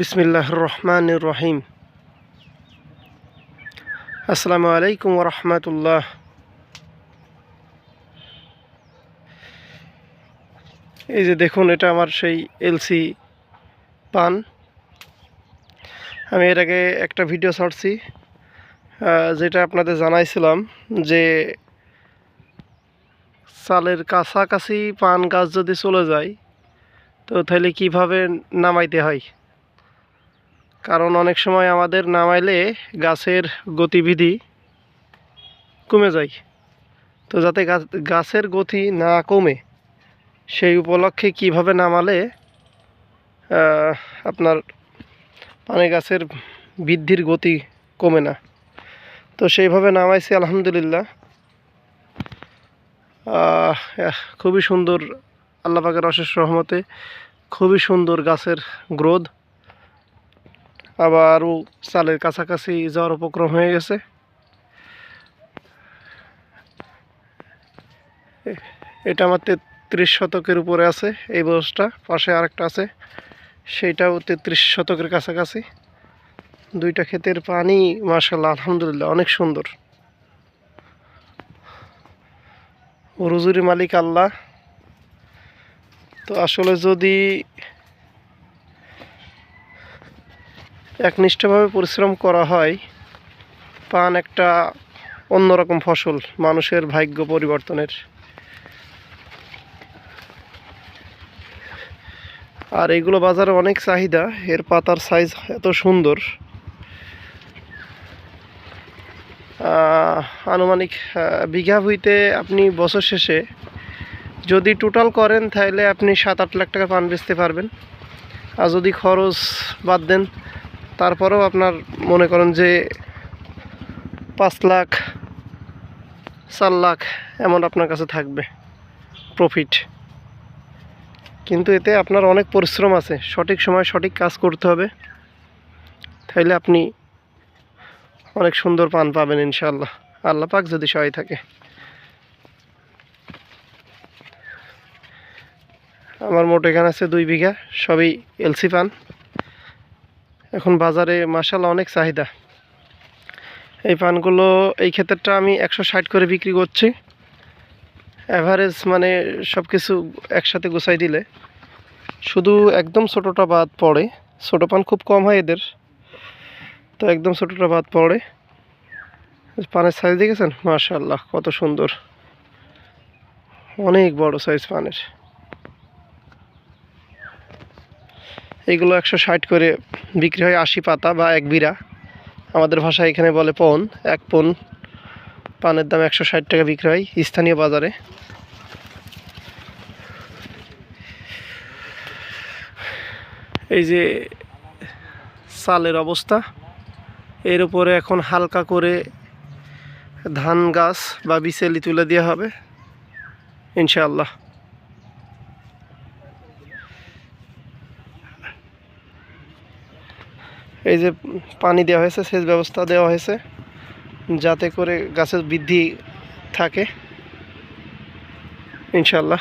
বিসমিল্লাহ রহমান রহিম আসসালামু আলাইকুম রহমতুল্লাহ এই যে দেখুন, এটা আমার সেই এলসি পান। আমি এর আগে একটা ভিডিও ছাড়ছি যেটা আপনাদের জানাইছিলাম যে চালের কাছাকাছি পান গাছ যদি চলে যায়, তো তাহলে কীভাবে নামাইতে হয়? কারণ অনেক সময় আমাদের নামাইলে গাছের গতিবিধি কমে যায়। তো যাতে গাছ- গাছের গতি না কমে, সেই উপলক্ষে কীভাবে নামালে আপনার পানি গাছের বৃদ্ধির গতি কমে না। তো সেইভাবে নামাইছি, আলহামদুলিল্লাহ। খুবই সুন্দর, আল্লাহ পাকের অশেষ রহমতে খুবই সুন্দর গাছের গ্রোথ। আবারও চালের কাছাকাছি যাওয়ার উপক্রম হয়ে গেছে। এটা আমার তেত্রিশ শতকের উপরে আছে, এই বয়সটা। পাশে আরেকটা আছে সেইটাও তেত্রিশ শতকের কাছাকাছি। দুইটা ক্ষেতের পানি মার্শাল্লাহ আলহামদুলিল্লাহ, অনেক সুন্দর। রুজুরি মালিক আল্লাহ। তো আসলে যদি একনিষ্ঠভাবে পরিশ্রম করা হয়, পান একটা অন্যরকম ফসল, মানুষের ভাগ্য পরিবর্তনের। আর এগুলো বাজারে অনেক চাহিদা, এর পাতার সাইজ এত সুন্দর। আনুমানিক বিঘা হইতে আপনি বছর শেষে যদি টোটাল করেন তাহলে আপনি সাত আট লাখ টাকা পান বেচতে পারবেন। আর যদি খরচ বাদ দেন তারপরেও আপনার মনে করেন যে পাঁচ লাখ, চার লাখ এমন আপনার কাছে থাকবে প্রফিট কিন্তু এতে আপনার অনেক পরিশ্রম আছে, সঠিক সময় সঠিক কাজ করতে হবে। তাইলে আপনি অনেক সুন্দর পান পাবেন ইনশাল্লাহ আল্লাহ পাক যদি সহায় থাকে। আমার মোট এখানে আছে দুই বিঘা, সবই এলসি পান। এখন বাজারে মাসাল্লাহ অনেক চাহিদা। এই পানগুলো, এই ক্ষেত্রটা আমি একশো ষাট করে বিক্রি করছি। অ্যাভারেজ মানে সব কিছু একসাথে গুছাই দিলে। শুধু একদম ছোটোটা বাদ পড়ে। ছোটো পান খুব কম হয় এদের। তো একদম ছোটোটা বাদ পড়ে। পানের সাইজ দেখেছেন? মাশাল্লাহ কত সুন্দর। অনেক বড় সাইজ পানের। এইগুলো একশো ষাট করে বিক্রি হয় আশি পাতা বা এক বিরা আমাদের ভাষায় এখানে বলে পন এক পন পানের দাম একশো ষাট টাকা বিক্রি হয় স্থানীয় বাজারে। এই যে চালের অবস্থা। এর উপরে এখন হালকা করে ধান গাছ বা বিচেলি তুলে দেওয়া হবে। ইনশাআল্লাহ। এই যে পানি দেওয়া হয়েছে, সেচ ব্যবস্থা দেওয়া হয়েছে, যাতে করে গাছের বৃদ্ধি থাকে। ইনশাল্লাহ